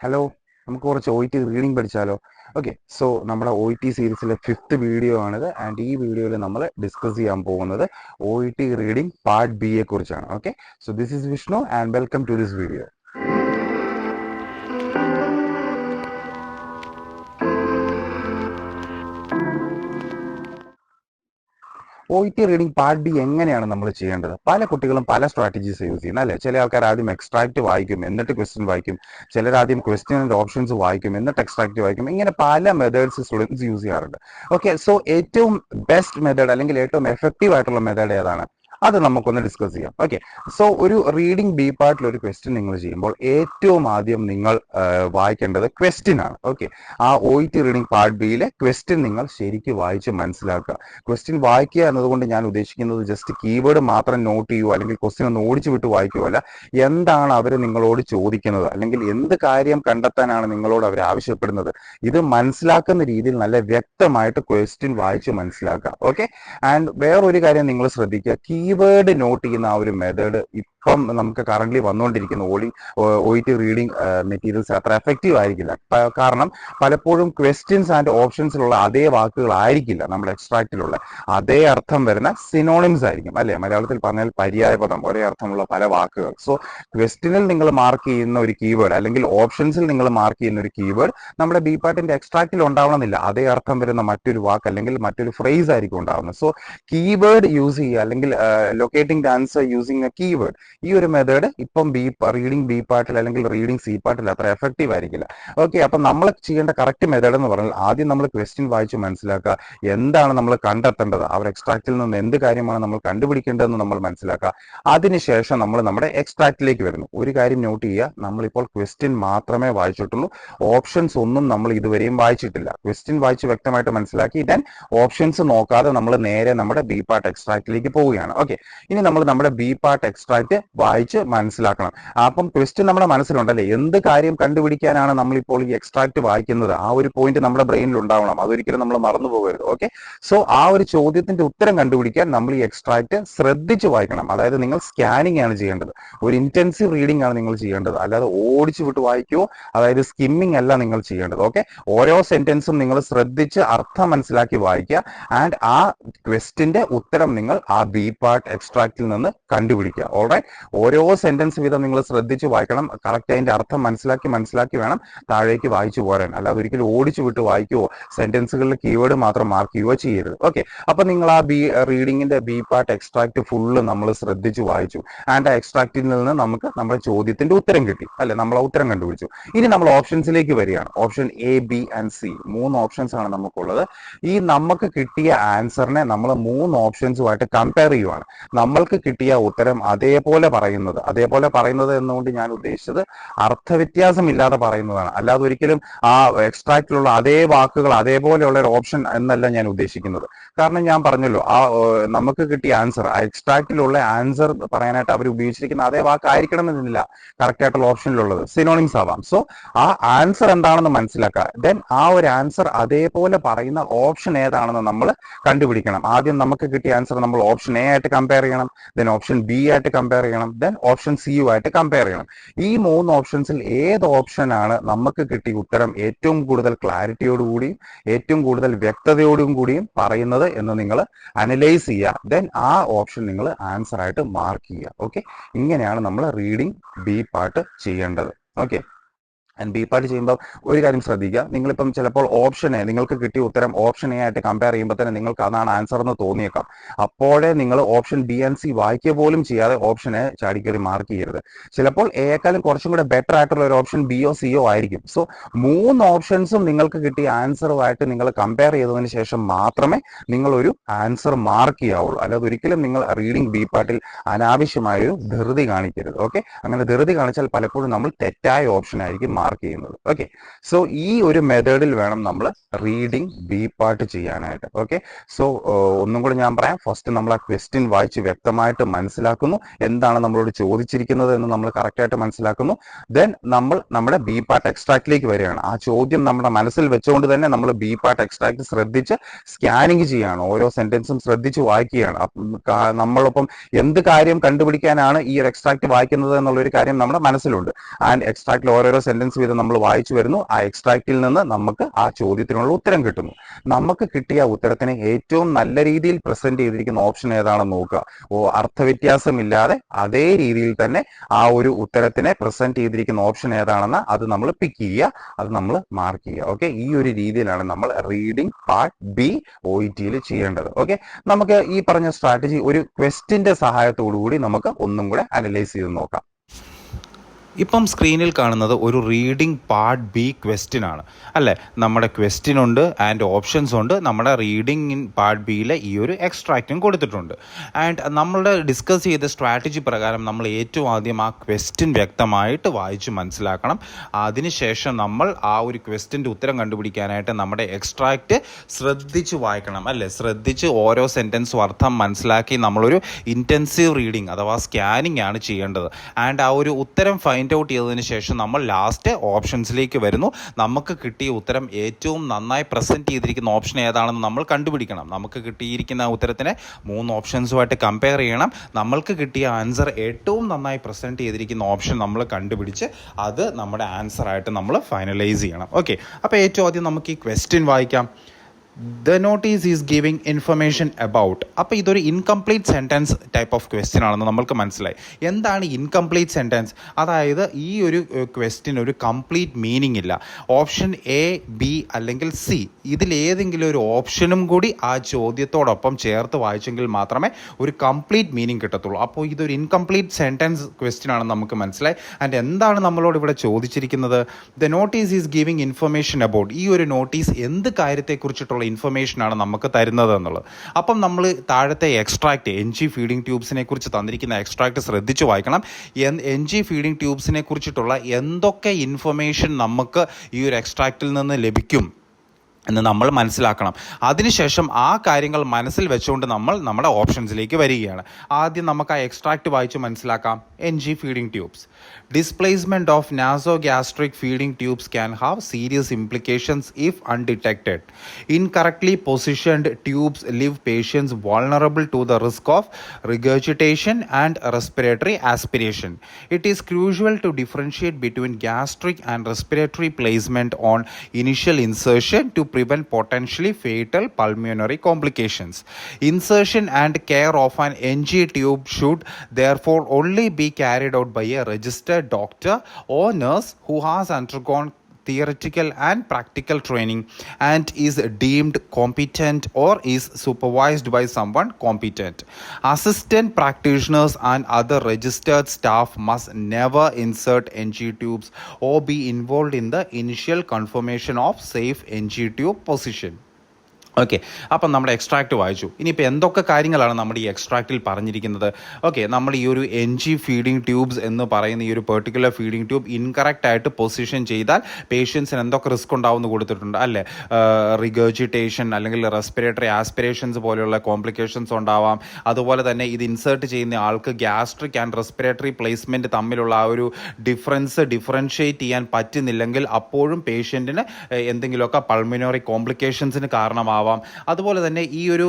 Hello നമുക്ക് കുറച്ച് O T reading പഠിച്ചാലോ? ഓക്കെ സോ നമ്മുടെ ഒ ടി സീരീസിലെ ഫിഫ്ത്ത് വീഡിയോ ആണിത്. ആൻഡ് ഈ വീഡിയോയിൽ നമ്മൾ ഡിസ്കസ് ചെയ്യാൻ പോകുന്നത് ഒ ടി റീഡിംഗ് പാർട്ട് ബിയെ കുറിച്ചാണ് okay so this is Vishnu and welcome to this video O T reading part B എങ്ങനെയാണ് നമ്മൾ ചെയ്യേണ്ടത്? പല കുട്ടികളും പല സ്ട്രാറ്റജീസ് യൂസ് ചെയ്യുന്നത് അല്ലേ? ചില ആൾക്കാർ ആദ്യം എക്സ്ട്രാക്ട് വായിക്കും എന്നിട്ട് ക്വസ്റ്റ്യൻ വായിക്കും. ചിലർ ആദ്യം ക്വസ്റ്റ്യൻ ഓപ്ഷൻസ് വായിക്കും എന്നിട്ട് എക്സ്ട്രാക്ട് വായിക്കും. ഇങ്ങനെ പല മെത്തേഡ്സ് സ്റ്റുഡൻസ് യൂസ് ചെയ്യാറുണ്ട്. ഓക്കെ സോ ഏറ്റവും ബെസ്റ്റ് മെത്തേഡ് അല്ലെങ്കിൽ ഏറ്റവും എഫക്റ്റീവ് ആയിട്ടുള്ള മെത്തേഡ് ഏതാണ്? അത് നമുക്കൊന്ന് ഡിസ്കസ് ചെയ്യാം. ഓക്കെ സോ ഒരു റീഡിംഗ് ബി പാർട്ടിൽ ഒരു ക്വസ്റ്റ്യൻ നിങ്ങൾ ചെയ്യുമ്പോൾ ഏറ്റവും ആദ്യം നിങ്ങൾ വായിക്കേണ്ടത് ക്വസ്റ്റ്യൻ ആണ്. ഓക്കെ ആ ഒ ടി റീഡിംഗ് പാർട്ട് ബിയിലെ ക്വസ്റ്റ്യൻ നിങ്ങൾ ശരിക്കും വായിച്ച് മനസ്സിലാക്കുക. ക്വസ്റ്റ്യൻ വായിക്കുക എന്നതുകൊണ്ട് ഞാൻ ഉദ്ദേശിക്കുന്നത് ജസ്റ്റ് കീവേഡ് മാത്രം നോട്ട് ചെയ്യുക അല്ലെങ്കിൽ ക്വസ്റ്റ്യൻ ഒന്ന് ഓടിച്ചു വിട്ട് വായിക്കുകയല്ല എന്താണ് അവർ നിങ്ങളോട് ചോദിക്കുന്നത്? അല്ലെങ്കിൽ എന്ത് കാര്യം കണ്ടെത്താനാണ് നിങ്ങളോട് അവർ ആവശ്യപ്പെടുന്നത്? ഇത് മനസ്സിലാക്കുന്ന രീതിയിൽ നല്ല വ്യക്തമായിട്ട് ക്വസ്റ്റ്യൻ വായിച്ച് മനസ്സിലാക്കുക. ഓക്കെ ആൻഡ് വേറൊരു കാര്യം നിങ്ങൾ ശ്രദ്ധിക്കുക. കീവേഡ് നോട്ട് ചെയ്യുന്ന ആ ഒരു മെത്തേഡ് ഇപ്പം നമുക്ക് കറന്റ് വന്നുകൊണ്ടിരിക്കുന്ന ഓളി ഒ ടി റീഡിംഗ് മെറ്റീരിയൽസ് അത്ര എഫക്റ്റീവ് ആയിരിക്കില്ല. കാരണം പലപ്പോഴും ക്വസ്റ്റ്യൻസ് ആൻഡ് ഓപ്ഷൻസിലുള്ള അതേ വാക്കുകളായിരിക്കില്ല നമ്മുടെ എക്സ്ട്രാക്റ്റിലുള്ള അതേ അർത്ഥം വരുന്ന സിനോണിംസ് ആയിരിക്കും. അല്ലെ? മലയാളത്തിൽ പറഞ്ഞാൽ പര്യായ പദം ഒരേ അർത്ഥമുള്ള പല വാക്കുകൾ. സോ ക്വസ്റ്റ്യനിൽ നിങ്ങൾ മാർക്ക് ചെയ്യുന്ന ഒരു കീവേഡ് അല്ലെങ്കിൽ ഓപ്ഷൻസിൽ നിങ്ങൾ മാർക്ക് ചെയ്യുന്ന ഒരു കീവേഡ് നമ്മുടെ ബി പാർട്ടിന്റെ എക്സ്ട്രാക്റ്റിൽ ഉണ്ടാവണമെന്നില്ല. അതേ അർത്ഥം വരുന്ന മറ്റൊരു വാക്ക് അല്ലെങ്കിൽ മറ്റൊരു ഫ്രേസ് ആയിരിക്കും ഉണ്ടാവുന്നത്. സോ കീവേഡ് യൂസ് ചെയ്യുക അല്ലെങ്കിൽ locating the answer using a keyword ഈ ഒരു മെത്തേഡ് ഇപ്പം ബി റീഡിംഗ് ബി പാർട്ടിൽ അല്ലെങ്കിൽ റീഡിംഗ് സി പാർട്ടിൽ അത്ര എഫക്റ്റീവ് ആയിരിക്കില്ല. ഓക്കെ അപ്പൊ നമ്മൾ ചെയ്യേണ്ട കറക്റ്റ് മെത്തേഡ് എന്ന് പറഞ്ഞാൽ ആദ്യം നമ്മൾ ക്വസ്റ്റ്യൻ വായിച്ച് മനസ്സിലാക്കുക. എന്താണ് നമ്മൾ കണ്ടെത്തേണ്ടത്? അവർ എക്സ്ട്രാക്റ്റിൽ നിന്ന് എന്ത് കാര്യമാണ് നമ്മൾ കണ്ടുപിടിക്കേണ്ടതെന്ന് നമ്മൾ മനസ്സിലാക്കുക. അതിനുശേഷം നമ്മൾ നമ്മുടെ എക്സ്ട്രാക്റ്റിലേക്ക് വരുന്നു. ഒരു കാര്യം നോട്ട് ചെയ്യുക. നമ്മളിപ്പോൾ ക്വസ്റ്റ്യൻ മാത്രമേ വായിച്ചിട്ടുള്ളൂ. ഓപ്ഷൻസ് ഒന്നും നമ്മൾ ഇതുവരെയും വായിച്ചിട്ടില്ല. ക്വസ്റ്റ്യൻ വായിച്ച് വ്യക്തമായിട്ട് മനസ്സിലാക്കി ദെൻ ഓപ്ഷൻസ് നോക്കാതെ നമ്മൾ നേരെ നമ്മുടെ ബി പാർട്ട് എക്സ്ട്രാക്റ്റിലേക്ക് പോവുകയാണ്. ഓക്കെ ഇനി നമ്മൾ നമ്മുടെ ബി പാർട്ട് എക്സ്ട്രാക്ട് വായിച്ച് മനസ്സിലാക്കണം. അപ്പം ക്വസ്റ്റ്യൻ നമ്മുടെ മനസ്സിലുണ്ടല്ലേ? എന്ത് കാര്യം കണ്ടുപിടിക്കാനാണ് നമ്മളിപ്പോൾ ഈ എക്സ്ട്രാക്ട് വായിക്കുന്നത്? ആ ഒരു പോയിന്റ് നമ്മുടെ ബ്രെയിനിൽ ഉണ്ടാവണം. അതൊരിക്കലും നമ്മൾ മറന്നു പോകരുത്. ഓക്കെ സോ ആ ഒരു ചോദ്യത്തിന്റെ ഉത്തരം കണ്ടുപിടിക്കാൻ നമ്മൾ ഈ എക്സ്ട്രാക്ട് ശ്രദ്ധിച്ച് വായിക്കണം. അതായത് നിങ്ങൾ സ്കാനിങ് ആണ് ചെയ്യേണ്ടത്. ഒരു ഇന്റൻസീവ് റീഡിംഗ് ആണ് നിങ്ങൾ ചെയ്യേണ്ടത്. അല്ലാതെ ഓടിച്ചു വിട്ട് വായിക്കുവോ അതായത് സ്കിമ്മിങ് അല്ല നിങ്ങൾ ചെയ്യേണ്ടത്. ഓക്കെ ഓരോ സെന്റൻസും നിങ്ങൾ ശ്രദ്ധിച്ച് അർത്ഥം മനസ്സിലാക്കി വായിക്കുക. ആൻഡ് ആ ക്വസ്റ്റിന്റെ ഉത്തരം നിങ്ങൾ ആ ബി പാർട്ട് എക്സ്ട്രാക്റ്റിൽ നിന്ന് കണ്ടുപിടിക്കുക. ഓൾറൈറ്റ് ഓരോ സെന്റൻസ് വീതം നിങ്ങൾ ശ്രദ്ധിച്ച് വായിക്കണം. കറക്റ്റ് അതിന്റെ അർത്ഥം മനസ്സിലാക്കി മനസ്സിലാക്കി വേണം താഴേക്ക് വായിച്ചു പോരാൻ. അല്ലാതെ ഒരിക്കലും ഓടിച്ചു വിട്ട് വായിക്കുവോ സെന്റൻസുകളിൽ കീവേഡ് മാത്രം മാർക്ക് ചെയ്യുകയോ ചെയ്യരുത്. ഓക്കെ അപ്പൊ നിങ്ങൾ ആ ബി റീഡിങ്ങിന്റെ ബി പാർട്ട് എക്സ്ട്രാക്ട് ഫുള്ള് നമ്മൾ ശ്രദ്ധിച്ച് വായിച്ചു. ആൻഡ് ആ എക്സ്ട്രാക്റ്റിൽ നിന്ന് നമുക്ക് നമ്മുടെ ചോദ്യത്തിന്റെ ഉത്തരം കിട്ടി. അല്ലെ? നമ്മൾ ആ ഉത്തരം കണ്ടുപിടിച്ചു. ഇനി നമ്മൾ ഓപ്ഷൻസിലേക്ക് വരികയാണ്. Option A B and C മൂന്ന് ഓപ്ഷൻസ് ആണ് നമുക്കുള്ളത്. ഈ നമുക്ക് കിട്ടിയ ആൻസറിനെ നമ്മൾ മൂന്ന് ഓപ്ഷൻസുമായിട്ട് കമ്പയർ ചെയ്യുവാണ്. നമ്മൾക്ക് കിട്ടിയ ഉത്തരം അതേപോലെ പറയുന്നത്. അതേപോലെ പറയുന്നത് എന്നുകൊണ്ട് ഞാൻ ഉദ്ദേശിച്ചത് അർത്ഥവ്യത്യാസമില്ലാതെ പറയുന്നതാണ്. അല്ലാതെ ഒരിക്കലും ആ എക്സ്ട്രാക്റ്റിലുള്ള അതേ വാക്കുകൾ അതേപോലെയുള്ള ഒരു ഓപ്ഷൻ എന്നല്ല ഞാൻ ഉദ്ദേശിക്കുന്നത്. കാരണം ഞാൻ പറഞ്ഞല്ലോ ആ നമുക്ക് കിട്ടിയ ആൻസർ ആ എക്സ്ട്രാക്റ്റിലുള്ള ആൻസർ പറയാനായിട്ട് അവർ ഉപയോഗിച്ചിരിക്കുന്ന അതേ വാക്കായിരിക്കണം എന്നില്ല. കറക്റ്റ് ആയിട്ടുള്ള ഓപ്ഷനിലുള്ളത് സിനോണിംസ് ആവാം. സോ ആ ആൻസർ എന്താണെന്ന് മനസ്സിലാക്കുക. ദെൻ ആ ഒരു ആൻസർ അതേപോലെ പറയുന്ന ഓപ്ഷൻ ഏതാണെന്ന് നമ്മൾ കണ്ടുപിടിക്കണം. ആദ്യം നമുക്ക് കിട്ടിയ ആൻസർ നമ്മൾ ഓപ്ഷൻ എ ആയിട്ട് കമ്പയർ ചെയ്യണം. ദെൻ ഓപ്ഷൻ ബി ആയിട്ട് കമ്പയർ ചെയ്യണം. ദെൻ ഓപ്ഷൻ സി യു ആയിട്ട് കമ്പയർ ചെയ്യണം. ഈ മൂന്ന് ഓപ്ഷൻസിൽ ഏത് ഓപ്ഷനാണ് നമുക്ക് കിട്ടിയ ഉത്തരം ഏറ്റവും കൂടുതൽ ക്ലാരിറ്റിയോടുകൂടിയും ഏറ്റവും കൂടുതൽ വ്യക്തതയോടും കൂടിയും പറയുന്നത് എന്ന് നിങ്ങൾ അനലൈസ് ചെയ്യുക. ദെൻ ആ ഓപ്ഷൻ നിങ്ങൾ ആൻസർ ആയിട്ട് മാർക്ക് ചെയ്യുക. ഓക്കെ ഇങ്ങനെയാണ് നമ്മൾ റീഡിംഗ് ബി പാർട്ട് ചെയ്യേണ്ടത്. ഓക്കെ ആൻഡ് ബി പാർട്ട് ചെയ്യുമ്പോൾ ഒരു കാര്യം ശ്രദ്ധിക്കുക നിങ്ങളിപ്പം ചിലപ്പോൾ ഓപ്ഷൻ എ നിങ്ങൾക്ക് കിട്ടിയ ഉത്തരം ഓപ്ഷൻ എ ആയിട്ട് കമ്പയർ ചെയ്യുമ്പോൾ തന്നെ നിങ്ങൾക്ക് അതാണ് ആൻസർ എന്ന് തോന്നിയേക്കാം. അപ്പോഴേ നിങ്ങൾ ഓപ്ഷൻ ബി ആൻഡ് സി വായിക്കുക പോലും ചെയ്യാതെ ഓപ്ഷൻ എ ചാടിക്കറി മാർക്ക് ചെയ്യരുത്. ചിലപ്പോൾ എയേക്കാളും കുറച്ചും കൂടെ ബെറ്റർ ആയിട്ടുള്ള ഒരു ഓപ്ഷൻ ബിയോ സിയോ ആയിരിക്കും. സോ മൂന്ന് ഓപ്ഷൻസും നിങ്ങൾക്ക് കിട്ടിയ ആൻസറുമായിട്ട് നിങ്ങൾ കമ്പയർ ചെയ്തതിന് ശേഷം മാത്രമേ നിങ്ങൾ ഒരു ആൻസർ മാർക്ക് ചെയ്യാവുള്ളൂ. അല്ലാതെ ഒരിക്കലും നിങ്ങൾ റീഡിംഗ് ബി പാർട്ടിൽ അനാവശ്യമായ ഒരു ധൃതി കാണിക്കരുത്. ഓക്കെ അങ്ങനെ ധൃതി കാണിച്ചാൽ പലപ്പോഴും നമ്മൾ തെറ്റായ ഓപ്ഷൻ ആയിരിക്കും മാർക്ക് ചെയ്യുന്നത്. ഓക്കെ സോ ഈ ഒരു മെത്തേഡിൽ വേണം നമ്മൾ റീഡിങ് ബി പാർട്ട് ചെയ്യാനായിട്ട്. ഓക്കെ സോ ഒന്നും കൂടി ഞാൻ പറയാം. ഫസ്റ്റ് നമ്മൾ ആ ക്വസ്റ്റ്യൻ വായിച്ച് വ്യക്തമായിട്ട് മനസ്സിലാക്കുന്നു. എന്താണ് നമ്മളോട് ചോദിച്ചിരിക്കുന്നത് എന്ന് നമ്മൾ കറക്റ്റായിട്ട് മനസ്സിലാക്കുന്നു. ദെൻ നമ്മൾ നമ്മുടെ ബി പാർട്ട് എക്സ്ട്രാക്റ്റിലേക്ക് വരികയാണ്. ആ ചോദ്യം നമ്മുടെ മനസ്സിൽ വെച്ചുകൊണ്ട് തന്നെ നമ്മൾ ബി പാർട്ട് എക്സ്ട്രാക്ട് ശ്രദ്ധിച്ച് സ്കാനിങ് ചെയ്യുകയാണ് ഓരോ സെന്റൻസും ശ്രദ്ധിച്ച് വായിക്കുകയാണ്. നമ്മളിപ്പം എന്ത് കാര്യം കണ്ടുപിടിക്കാനാണ് ഈ ഒരു എക്സ്ട്രാക്ട് വായിക്കുന്നത് എന്നുള്ള ഒരു കാര്യം നമ്മുടെ മനസ്സിലുണ്ട്. ആൻഡ് എക്സ്ട്രാക്റ്റിൽ ഓരോരോ സെന്റൻസ് വീതം നമ്മൾ വായിച്ചു വരുന്നു ആ എക്സ്ട്രാക്റ്റിൽ നിന്ന് നമുക്ക് ആ ചോദ്യത്തിനുള്ള ഉത്തരം കിട്ടുന്നു. നമുക്ക് കിട്ടിയ ഉത്തരത്തിന് ഏറ്റവും നല്ല രീതിയിൽ പ്രസന്റ് ചെയ്തിരിക്കുന്ന ഓപ്ഷൻ ഏതാണെന്ന് നോക്കുക. ഓ അർത്ഥവ്യത്യാസമില്ലാതെ അതേ രീതിയിൽ തന്നെ ആ ഒരു ഉത്തരത്തിനെ പ്രസന്റ് ചെയ്തിരിക്കുന്ന ഓപ്ഷൻ ഏതാണെന്ന് അത് നമ്മൾ പിക്ക് ചെയ്യുക അത് നമ്മൾ മാർക്ക് ചെയ്യുക. ഓക്കെ ഈ ഒരു രീതിയിലാണ് നമ്മൾ റീഡിംഗ് പാർട്ട് ബി ഒ ടിയിൽ ചെയ്യേണ്ടത്. ഓക്കെ നമുക്ക് ഈ പറഞ്ഞ സ്ട്രാറ്റജി ഒരു ക്വസ്റ്റിന്റെ സഹായത്തോടു കൂടി നമുക്ക് ഒന്നും കൂടെ അനലൈസ് ചെയ്ത് നോക്കാം. ഇപ്പം സ്ക്രീനിൽ കാണുന്നത് ഒരു റീഡിംഗ് പാർട്ട് ബി ക്വസ്റ്റ്യൻ ആണ്. അല്ലേ? നമ്മുടെ ക്വസ്റ്റ്യൻ ഉണ്ട് ആൻഡ് ഓപ്ഷൻസ് ഉണ്ട്. നമ്മുടെ റീഡിംഗ് ഇൻ പാർട്ട് ബിയിലെ ഈ ഒരു എക്സ്ട്രാക്റ്റും കൊടുത്തിട്ടുണ്ട്. ആൻഡ് നമ്മളുടെ ഡിസ്കസ് ചെയ്ത സ്ട്രാറ്റജി പ്രകാരം നമ്മൾ ഏറ്റവും ആദ്യം ആ ക്വസ്റ്റ്യൻ വ്യക്തമായിട്ട് വായിച്ച് മനസ്സിലാക്കണം. അതിനുശേഷം നമ്മൾ ആ ഒരു ക്വസ്റ്റ്യന്റെ ഉത്തരം കണ്ടുപിടിക്കാനായിട്ട് നമ്മുടെ എക്സ്ട്രാക്റ്റ് ശ്രദ്ധിച്ച് വായിക്കണം. അല്ലേ? ശ്രദ്ധിച്ച് ഓരോ സെന്റൻസും അർത്ഥം മനസ്സിലാക്കി നമ്മളൊരു ഇന്റൻസീവ് റീഡിംഗ് അഥവാ സ്കാനിങ് ആണ് ചെയ്യേണ്ടത്. ആൻഡ് ആ ഒരു ഉത്തരം ഫൈൻഡ് ഔട്ട് ചെയ്തതിന് ശേഷം നമ്മൾ ലാസ്റ്റ് ഓപ്ഷൻസിലേക്ക് വരുന്നു. നമുക്ക് കിട്ടിയ ഉത്തരം ഏറ്റവും നന്നായി പ്രസന്റ് ചെയ്തിരിക്കുന്ന ഓപ്ഷൻ ഏതാണെന്ന് നമ്മൾ കണ്ടുപിടിക്കണം. നമുക്ക് കിട്ടിയിരിക്കുന്ന ഉത്തരത്തിനെ മൂന്ന് ഓപ്ഷൻസുമായിട്ട് കമ്പയർ ചെയ്യണം. നമ്മൾക്ക് കിട്ടിയ ആൻസർ ഏറ്റവും നന്നായി പ്രസന്റ് ചെയ്തിരിക്കുന്ന ഓപ്ഷൻ നമ്മൾ കണ്ടുപിടിച്ച് അത് നമ്മുടെ ആൻസറായിട്ട് നമ്മൾ ഫൈനലൈസ് ചെയ്യണം. ഓക്കെ അപ്പോൾ ഏറ്റവും ആദ്യം നമുക്ക് ഈ ക്വസ്റ്റ്യൻ വായിക്കാം. The notice is giving information about അപ്പോൾ ഇതൊരു incomplete sentence type of question ആണെന്ന് നമ്മൾക്ക് മനസ്സിലായി. എന്താണ് ഇൻകംപ്ലീറ്റ് സെന്റൻസ് അതായത് ഈ ഒരു ക്വസ്റ്റ്യൻ ഒരു കംപ്ലീറ്റ് മീനിങ് ഇല്ല. ഓപ്ഷൻ എ ബി അല്ലെങ്കിൽ സി ഇതിലേതെങ്കിലും ഒരു ഓപ്ഷനും കൂടി ആ ചോദ്യത്തോടൊപ്പം ചേർത്ത് വായിച്ചെങ്കിൽ മാത്രമേ ഒരു കംപ്ലീറ്റ് മീനിങ് കിട്ടത്തുള്ളൂ. അപ്പോൾ ഇതൊരു ഇൻകംപ്ലീറ്റ് സെന്റൻസ് ക്വസ്റ്റ്യൻ ആണെന്ന് നമുക്ക് മനസ്സിലായി. ആൻഡ് എന്താണ് നമ്മളോട് ഇവിടെ ചോദിച്ചിരിക്കുന്നത്? The notice is giving information about ഈ ഒരു നോട്ടീസ് എന്ത് കാര്യത്തെക്കുറിച്ചിട്ടുള്ള ഇൻഫർമേഷൻ ആണ് നമുക്ക് തരുന്നത് എന്നുള്ളത്. അപ്പം നമ്മൾ താഴത്തെ എക്സ്ട്രാക്റ്റ് എൻ ജി ഫീഡിംഗ് ട്യൂബ്സിനെ കുറിച്ച് തന്നിരിക്കുന്ന എക്സ്ട്രാക്റ്റ് ശ്രദ്ധിച്ച് വായിക്കണം. എൻ ജി ഫീഡിംഗ് ട്യൂബ്സിനെ കുറിച്ചിട്ടുള്ള എന്തൊക്കെ ഇൻഫർമേഷൻ നമുക്ക് ഈ ഒരു എക്സ്ട്രാക്റ്റിൽ നിന്ന് ലഭിക്കും? എന്ന് നമ്മൾ മനസ്സിലാക്കണം. അതിനുശേഷം ആ കാര്യങ്ങൾ മനസ്സിൽ വെച്ചുകൊണ്ട് നമ്മൾ നമ്മുടെ ഓപ്ഷൻസിലേക്ക് വരികയാണ്. ആദ്യം നമുക്ക് ആ എക്സ്ട്രാക്റ്റ് വായിച്ച് മനസ്സിലാക്കാം. N G feeding tubes displacement of nasogastric feeding tubes can have serious implications if undetected incorrectly positioned tubes leave patients vulnerable to the risk of regurgitation and respiratory aspiration it is crucial to differentiate between gastric and respiratory placement on initial insertion to prevent potentially fatal pulmonary complications. Insertion and care of an NG tube should therefore only be carried out by a registered doctor or nurse who has undergone theoretical and practical training and is deemed competent or is supervised by someone competent. Assistant practitioners and other registered staff must never insert NG tubes or be involved in the initial confirmation of safe NG tube position. Okay അപ്പം നമ്മുടെ extract വായിച്ചു. ഇനിയിപ്പോൾ എന്തൊക്കെ കാര്യങ്ങളാണ് നമ്മുടെ ഈ എക്സ്ട്രാക്റ്റിൽ പറഞ്ഞിരിക്കുന്നത്? Okay നമ്മൾ ഈ ഒരു എൻ ജി ഫീഡിംഗ് ട്യൂബ്സ് എന്ന് പറയുന്ന ഈ ഒരു പെർട്ടിക്കുലർ ഫീഡിംഗ് ട്യൂബ് ഇൻകറക്റ്റ് ആയിട്ട് പൊസിഷൻ ചെയ്താൽ പേഷ്യൻസിന് എന്തൊക്കെ റിസ്ക് ഉണ്ടാവുമെന്ന് കൊടുത്തിട്ടുണ്ട് അല്ലേ? റിഗേജിറ്റേഷൻ അല്ലെങ്കിൽ റെസ്പിറേറ്ററി ആസ്പിറേഷൻസ് പോലെയുള്ള കോംപ്ലിക്കേഷൻസ് ഉണ്ടാവാം. അതുപോലെ തന്നെ ഇത് ഇൻസേർട്ട് ചെയ്യുന്ന ആൾക്ക് ഗ്യാസ്ട്രിക് ആൻഡ് റെസ്പിറേറ്ററി പ്ലേസ്മെന്റ് തമ്മിലുള്ള ആ ഒരു ഡിഫറൻസ് ഡിഫറൻഷ്യേറ്റ് ചെയ്യാൻ പറ്റുന്നില്ലെങ്കിൽ അപ്പോഴും പേഷ്യന്റിന് എന്തെങ്കിലുമൊക്കെ പൾമിനറി കോംപ്ലിക്കേഷൻസിന് കാരണമാവാം. അതുപോലെ തന്നെ ഈ ഒരു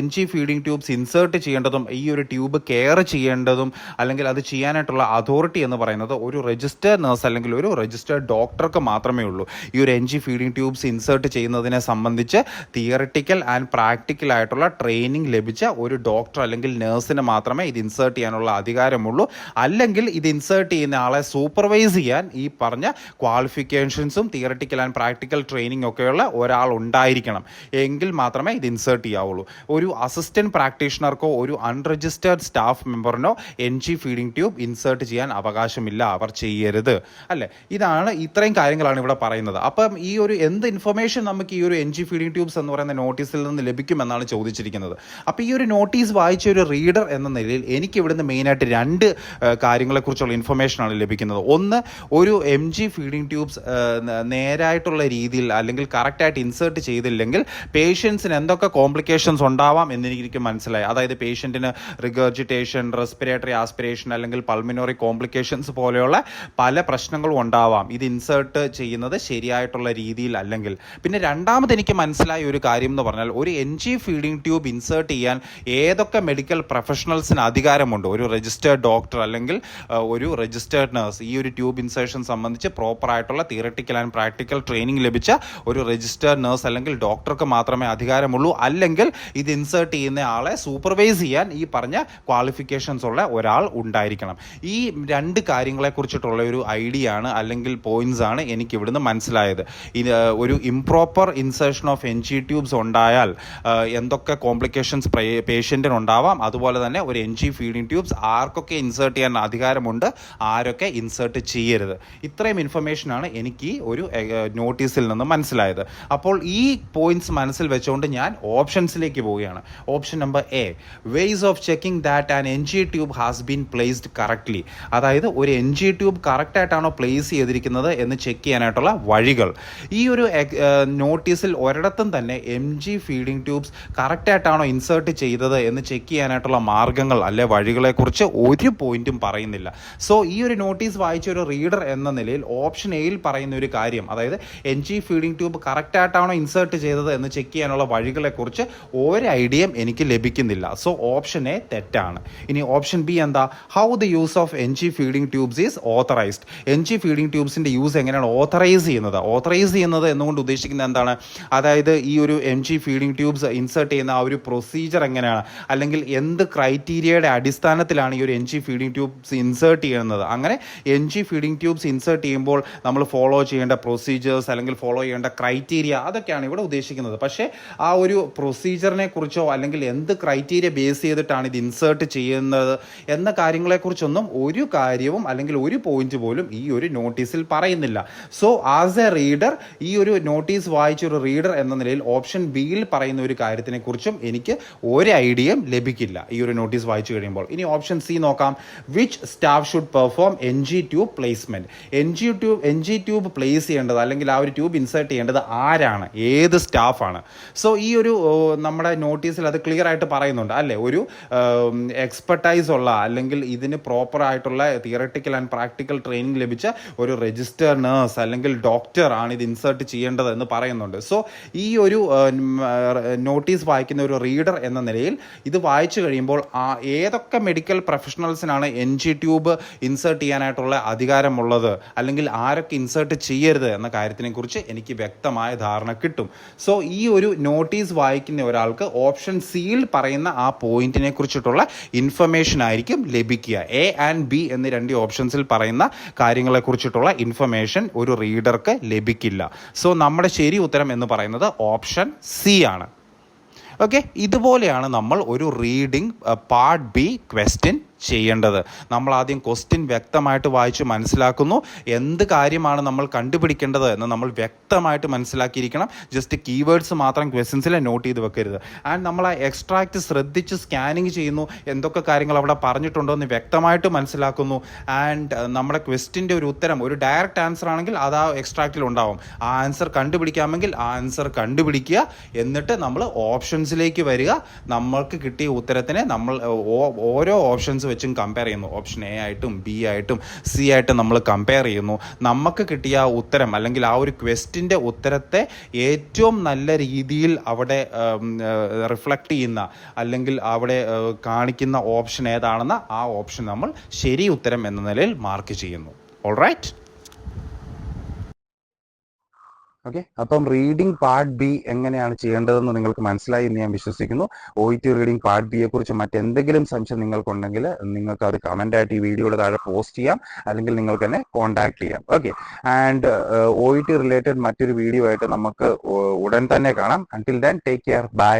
N G feeding tubes insert ചെയ്യേണ്ടതും ഈ ഒരു ട്യൂബ് കെയർ ചെയ്യേണ്ടതും അല്ലെങ്കിൽ അത് ചെയ്യാനായിട്ടുള്ള അതോറിറ്റി എന്ന് പറയുന്നത് ഒരു രജിസ്റ്റേർഡ് നേഴ്സ് അല്ലെങ്കിൽ ഒരു രജിസ്റ്റേർഡ് ഡോക്ടർക്ക് മാത്രമേ ഉള്ളൂ. ഈ ഒരു N G feeding tubes insert ചെയ്യുന്നതിനെ സംബന്ധിച്ച് തിയറിറ്റിക്കൽ ആൻഡ് പ്രാക്ടിക്കൽ ആയിട്ടുള്ള ട്രെയിനിങ് ലഭിച്ച ഒരു ഡോക്ടർ അല്ലെങ്കിൽ നേഴ്സിന് മാത്രമേ ഇത് ഇൻസേർട്ട് ചെയ്യാനുള്ള അധികാരമുള്ളൂ. അല്ലെങ്കിൽ ഇത് ഇൻസേർട്ട് ചെയ്യുന്ന ആളെ സൂപ്പർവൈസ് ചെയ്യാൻ ഈ പറഞ്ഞ ക്വാളിഫിക്കേഷൻസും തിയറിറ്റിക്കൽ ആൻഡ് പ്രാക്ടിക്കൽ ട്രെയിനിങ് ഒക്കെയുള്ള ഒരാൾ ഉണ്ടായിരിക്കണം. എങ്കിൽ മാത്രമേ ഇത് ഇൻസേർട്ട് ചെയ്യാവുള്ളൂ. ഒരു അസിസ്റ്റന്റ് പ്രാക്ടീഷണർക്കോ ഒരു unregistered staff മെമ്പറിനോ N G feeding tube insert ചെയ്യാൻ അവകാശമില്ല. അവർ ചെയ്യരുത്. അല്ലേ? ഇതാണ് ഇത്രയും കാര്യങ്ങളാണ് ഇവിടെ പറയുന്നത്. അപ്പം ഈ ഒരു എന്ത് ഇൻഫർമേഷൻ നമുക്ക് ഈ ഒരു എൻ ജി ഫീഡിംഗ് ട്യൂബ്സ് എന്ന് പറയുന്ന നോട്ടീസിൽ നിന്ന് ലഭിക്കുമെന്നാണ് ചോദിച്ചിരിക്കുന്നത്. അപ്പോൾ ഈ ഒരു നോട്ടീസ് വായിച്ച ഒരു റീഡർ എന്ന നിലയിൽ എനിക്ക് ഇവിടുന്ന് മെയിനായിട്ട് രണ്ട് കാര്യങ്ങളെക്കുറിച്ചുള്ള ഇൻഫർമേഷനാണ് ലഭിക്കുന്നത്. ഒന്ന് ഒരു എം ജി ഫീഡിംഗ് ട്യൂബ്സ് നേരായിട്ടുള്ള രീതിയിൽ അല്ലെങ്കിൽ കറക്റ്റായിട്ട് ഇൻസേർട്ട് ചെയ്തില്ലെങ്കിൽ അല്ലെങ്കിൽ പേഷ്യൻസിന് എന്തൊക്കെ കോംപ്ലിക്കേഷൻസ് ഉണ്ടാവാം എന്ന് എനിക്ക് മനസ്സിലായി. അതായത് പേഷ്യന്റിന് റിഗർജിറ്റേഷൻ റെസ്പിറേറ്ററി ആസ്പിറേഷൻ അല്ലെങ്കിൽ പൾമിനറി കോംപ്ലിക്കേഷൻസ് പോലെയുള്ള പല പ്രശ്നങ്ങളും ഉണ്ടാവാം. ഇത് ഇൻസേർട്ട് ചെയ്യുന്നത് ശരിയായിട്ടുള്ള രീതിയിൽ അല്ലെങ്കിൽ. പിന്നെ രണ്ടാമത് എനിക്ക് മനസ്സിലായ ഒരു കാര്യം എന്ന് പറഞ്ഞാൽ ഒരു N G feeding tube insert ചെയ്യാൻ ഏതൊക്കെ മെഡിക്കൽ പ്രൊഫഷണൽസിന് അധികാരമുണ്ട്? ഒരു രജിസ്റ്റേർഡ് ഡോക്ടർ അല്ലെങ്കിൽ ഒരു രജിസ്റ്റേർഡ് നഴ്സ് ഈ ഒരു ട്യൂബ് ഇൻസേർഷൻ സംബന്ധിച്ച് പ്രോപ്പറായിട്ടുള്ള തിയറട്ടിക്കൽ ആൻഡ് പ്രാക്ടിക്കൽ ട്രെയിനിങ് ലഭിച്ച ഒരു രജിസ്റ്റേർഡ് നഴ്സ് അല്ലെങ്കിൽ ഡോക്ടർക്ക് മാത്രമേ അധികാരമുള്ളൂ. അല്ലെങ്കിൽ ഇത് ഇൻസേർട്ട് ചെയ്യുന്ന ആളെ സൂപ്പർവൈസ് ചെയ്യാൻ ഈ പറഞ്ഞ ക്വാളിഫിക്കേഷൻസ് ഉള്ള ഒരാൾ ഉണ്ടായിരിക്കണം. ഈ രണ്ട് കാര്യങ്ങളെ കുറിച്ചിട്ടുള്ള ഒരു ഐഡിയ ആണ് അല്ലെങ്കിൽ പോയിന്റ്സ് ആണ് എനിക്ക് ഇവിടുന്ന് മനസ്സിലായത് ഒരു improper insertion of N G tubes ഉണ്ടായാൽ എന്തൊക്കെ കോംപ്ലിക്കേഷൻസ് പേഷ്യന്റിന് ഉണ്ടാവാം അതുപോലെ തന്നെ ഒരു എൻ ജി ഫീഡിംഗ് ട്യൂബ്സ് ആർക്കൊക്കെ ഇൻസേർട്ട് ചെയ്യാൻ അധികാരമുണ്ട് ആരൊക്കെ ഇൻസേർട്ട് ചെയ്യരുത്. ഇത്രയും ഇൻഫർമേഷൻ ആണ് എനിക്ക് ഒരു നോട്ടീസിൽ നിന്ന് മനസ്സിലായത്. അപ്പോൾ ഈ പോയിന്റ്സ് മനസ്സിൽ വെച്ചുകൊണ്ട് ഞാൻ ഓപ്ഷൻസിലേക്ക് പോവുകയാണ്. Option number A ways of checking that an N G tube has been placed correctly അതായത് ഒരു എൻ ജി ട്യൂബ് കറക്റ്റായിട്ടാണോ പ്ലേസ് ചെയ്തിരിക്കുന്നത് എന്ന് ചെക്ക് ചെയ്യാനായിട്ടുള്ള വഴികൾ. ഈ ഒരു നോട്ടീസിൽ ഒരിടത്തും തന്നെ എം ജി ഫീഡിംഗ് ട്യൂബ്സ് കറക്റ്റായിട്ടാണോ ഇൻസേർട്ട് ചെയ്തത് എന്ന് ചെക്ക് ചെയ്യാനായിട്ടുള്ള മാർഗങ്ങൾ അല്ലെ വഴികളെക്കുറിച്ച് ഒരു പോയിന്റും പറയുന്നില്ല. സോ ഈ ഒരു നോട്ടീസ് വായിച്ച ഒരു റീഡർ എന്ന നിലയിൽ ഓപ്ഷൻ എയിൽ പറയുന്ന ഒരു കാര്യം അതായത് എൻ ജി ഫീഡിംഗ് ട്യൂബ് കറക്റ്റായിട്ടാണോ ഇൻസേർട്ട് ചെയ്തത് എന്ന് ചെക്ക് ചെയ്യാനുള്ള വഴികളെക്കുറിച്ച് ഒരു ഐഡിയയും എനിക്ക് ലഭിക്കുന്നില്ല. സോ ഓപ്ഷൻ എ തെറ്റാണ്. ഇനി ഓപ്ഷൻ ബി എന്താ? How the use of N G feeding tubes is authorised N G feeding ട്യൂബ്സിന്റെ use എങ്ങനെയാണ് ഓത്തറൈസ് ചെയ്യുന്നത്? ഓത്തറൈസ് ചെയ്യുന്നത് എന്നുകൊണ്ട് ഉദ്ദേശിക്കുന്നത് എന്താണ്? അതായത് ഈ ഒരു M G feeding tubes insert ചെയ്യുന്ന ആ ഒരു പ്രൊസീജിയർ എങ്ങനെയാണ്? അല്ലെങ്കിൽ എന്ത് ക്രൈറ്റീരിയയുടെ അടിസ്ഥാനത്തിലാണ് ഈ ഒരു N G feeding tubes insert ചെയ്യുന്നത്? അങ്ങനെ N G feeding tubes insert ചെയ്യുമ്പോൾ നമ്മൾ ഫോളോ ചെയ്യേണ്ട പ്രൊസീജിയേഴ്സ് അല്ലെങ്കിൽ ഫോളോ ചെയ്യേണ്ട ക്രൈറ്റീരിയ അതൊക്കെയാണ് ഇവിടെ ഉദ്ദേശിക്കുന്നത്. പക്ഷേ ആ ഒരു പ്രൊസീജിയറിനെ കുറിച്ചോ അല്ലെങ്കിൽ എന്ത് ക്രൈറ്റീരിയ ബേസ് ചെയ്തിട്ടാണ് ഇത് ഇൻസേർട്ട് ചെയ്യുന്നത് എന്ന കാര്യങ്ങളെക്കുറിച്ചൊന്നും ഒരു കാര്യവും അല്ലെങ്കിൽ ഒരു പോയിന്റ് പോലും ഈ ഒരു നോട്ടീസിൽ പറയുന്നില്ല. സോ ആസ് എ റീഡർ ഈ ഒരു നോട്ടീസ് വായിച്ച ഒരു റീഡർ എന്ന നിലയിൽ ഓപ്ഷൻ ബിയിൽ പറയുന്ന ഒരു കാര്യത്തിനെ കുറിച്ചും എനിക്ക് ഒരു ഐഡിയയും ലഭിക്കില്ല ഈ ഒരു നോട്ടീസ് വായിച്ചു കഴിയുമ്പോൾ. ഇനി ഓപ്ഷൻ സി നോക്കാം. Which staff should perform N G tube placement N G tube N G tube place ചെയ്യേണ്ടത് അല്ലെങ്കിൽ ആ ഒരു ട്യൂബ് ഇൻസേർട്ട് ചെയ്യേണ്ടത് ആരാണ്? ഏത് സ്റ്റാഫാണ് സോ ഈ ഒരു നമ്മുടെ നോട്ടീസിൽ അത് ക്ലിയർ ആയിട്ട് പറയുന്നുണ്ട്. അല്ലേ? ഒരു എക്സ്പെർട്ടൈസ് ഉള്ള അല്ലെങ്കിൽ ഇതിന് പ്രോപ്പർ ആയിട്ടുള്ള തിയറട്ടിക്കൽ ആൻഡ് പ്രാക്ടിക്കൽ ട്രെയിനിങ് ലഭിച്ച ഒരു രജിസ്റ്റർ നേഴ്സ് അല്ലെങ്കിൽ ഡോക്ടർ ആണ് ഇത് ഇൻസേർട്ട് ചെയ്യേണ്ടത് എന്ന് പറയുന്നുണ്ട്. സോ ഈ ഒരു നോട്ടീസ് വായിക്കുന്ന ഒരു റീഡർ എന്ന നിലയിൽ ഇത് വായിച്ചു കഴിയുമ്പോൾ ആ ഏതൊക്കെ മെഡിക്കൽ പ്രൊഫഷണൽസിനാണ് എൻ ജി ട്യൂബ് ഇൻസേർട്ട് ചെയ്യാനായിട്ടുള്ള അധികാരമുള്ളത് അല്ലെങ്കിൽ ആരൊക്കെ ഇൻസേർട്ട് ചെയ്യരുത് എന്ന കാര്യത്തിനെ കുറിച്ച് എനിക്ക് വ്യക്തമായ ധാരണ കിട്ടും. സോ ഈ ഒരു നോട്ടീസ് വായിക്കുന്ന ഒരാൾക്ക് ഓപ്ഷൻ സിയിൽ പറയുന്ന ആ പോയിന്റിനെ കുറിച്ചിട്ടുള്ള ഇൻഫർമേഷൻ ആയിരിക്കും ലഭിക്കുക. എ ആൻഡ് ബി എന്ന രണ്ട് ഓപ്ഷൻസിൽ പറയുന്ന കാര്യങ്ങളെ കുറിച്ചിട്ടുള്ള ഇൻഫർമേഷൻ ഒരു റീഡർക്ക് ലഭിക്കില്ല. സോ നമ്മുടെ ശരി ഉത്തരം എന്ന് പറയുന്നത് ഓപ്ഷൻ സി ആണ്. ഓക്കെ ഇതുപോലെയാണ് നമ്മൾ ഒരു റീഡിംഗ് പാർട്ട് ബി ക്വസ്റ്റ്യൻ ചെയ്യേണ്ടത്. നമ്മൾ ആദ്യം ക്വസ്റ്റ്യൻ വ്യക്തമായിട്ട് വായിച്ച് മനസ്സിലാക്കുന്നു. എന്ത് കാര്യമാണ് നമ്മൾ കണ്ടുപിടിക്കേണ്ടത് എന്ന് നമ്മൾ വ്യക്തമായിട്ട് മനസ്സിലാക്കിയിരിക്കണം. ജസ്റ്റ് കീവേഡ്സ് മാത്രം ക്വസ്റ്റ്യൻസിൽ നോട്ട് ചെയ്ത് വെക്കരുത്. ആൻഡ് നമ്മൾ ആ എക്സ്ട്രാക്റ്റ് ശ്രദ്ധിച്ച് സ്കാനിങ് ചെയ്യുന്നു. എന്തൊക്കെ കാര്യങ്ങൾ അവിടെ പറഞ്ഞിട്ടുണ്ടോ എന്ന് വ്യക്തമായിട്ട് മനസ്സിലാക്കുന്നു. ആൻഡ് നമ്മുടെ ക്വസ്റ്റിന്റെ ഒരു ഉത്തരം ഒരു ഡയറക്റ്റ് ആൻസർ ആണെങ്കിൽ അത് ആ എക്സ്ട്രാക്റ്റിൽ ഉണ്ടാവും. ആ ആൻസർ കണ്ടുപിടിക്കാമെങ്കിൽ ആ ആൻസർ കണ്ടുപിടിക്കുക. എന്നിട്ട് നമ്മൾ ഓപ്ഷൻസിലേക്ക് വരിക. നമ്മൾക്ക് കിട്ടിയ ഉത്തരത്തിനെ നമ്മൾ ഓരോ ഓപ്ഷൻസ് വെച്ചും കമ്പയർ ചെയ്യുന്നു. ഓപ്ഷൻ എ ആയിട്ടും ബി ആയിട്ടും സി ആയിട്ടും നമ്മൾ കമ്പയർ ചെയ്യുന്നു. നമുക്ക് കിട്ടിയ ഉത്തരം അല്ലെങ്കിൽ ആ ഒരു ക്വസ്റ്റിന്റെ ഉത്തരത്തെ ഏറ്റവും നല്ല രീതിയിൽ അവിടെ റിഫ്ലക്റ്റ് ചെയ്യുന്ന അല്ലെങ്കിൽ അവിടെ കാണിക്കുന്ന ഓപ്ഷൻ ഏതാണെന്ന് ആ ഓപ്ഷൻ നമ്മൾ ശരി ഉത്തരം എന്ന നിലയിൽ മാർക്ക് ചെയ്യുന്നു. ഓൾ റൈറ്റ് ഓക്കെ അപ്പം റീഡിംഗ് പാർട്ട് ബി എങ്ങനെയാണ് ചെയ്യേണ്ടതെന്ന് നിങ്ങൾക്ക് മനസ്സിലായി എന്ന് ഞാൻ വിശ്വസിക്കുന്നു. ഒ ടി റീഡിംഗ് പാർട്ട് ബിയെ കുറിച്ച് മറ്റെന്തെങ്കിലും സംശയം നിങ്ങൾക്കുണ്ടെങ്കിൽ നിങ്ങൾക്ക് അത് കമന്റ് ആയിട്ട് ഈ വീഡിയോയുടെ താഴെ പോസ്റ്റ് ചെയ്യാം. അല്ലെങ്കിൽ നിങ്ങൾക്ക് തന്നെ കോൺടാക്ട് ചെയ്യാം. Okay and O T related മറ്റൊരു വീഡിയോ ആയിട്ട് നമുക്ക് ഉടൻ തന്നെ കാണാം. Until then take care bye